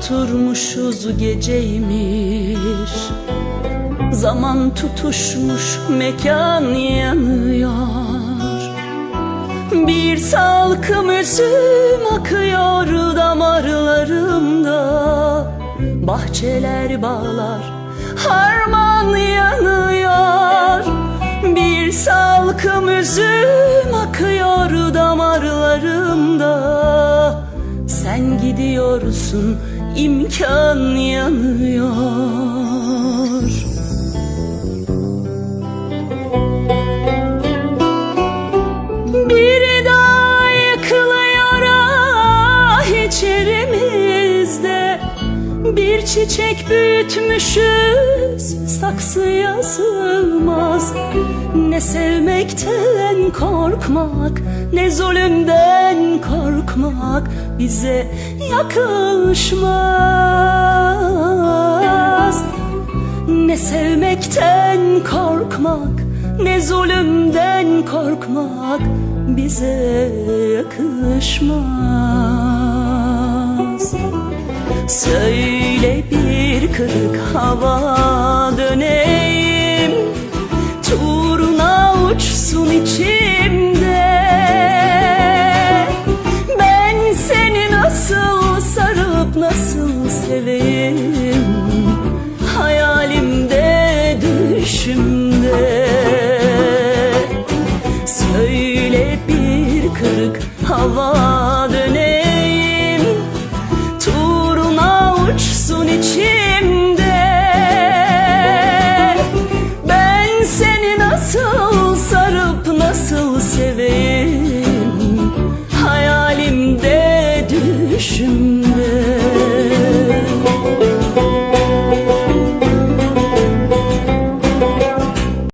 Oturmuşuz geceymiş. Zaman tutuşmuş mekan yanıyor. Bir salkım üzüm akıyor damarlarımda. Bahçeler bağlar harman yanıyor. Bir salkım üzüm akıyor damarlarımda Sen gidiyorsun imkan yanıyor. Bir daha yıkılıyor ah içerimizde. Bir çiçek büyütmüşüz saksıya sığmaz Ne sevmekten korkmak ne zulümden korkmak Bize yakışmaz. Ne sevmekten korkmak Ne zulümden korkmak Bize yakışmaz. Söyle bir kırık hava dala döneyim. Turuna uçsun içimde. Ben seni nasıl sarıp nasıl seveyim?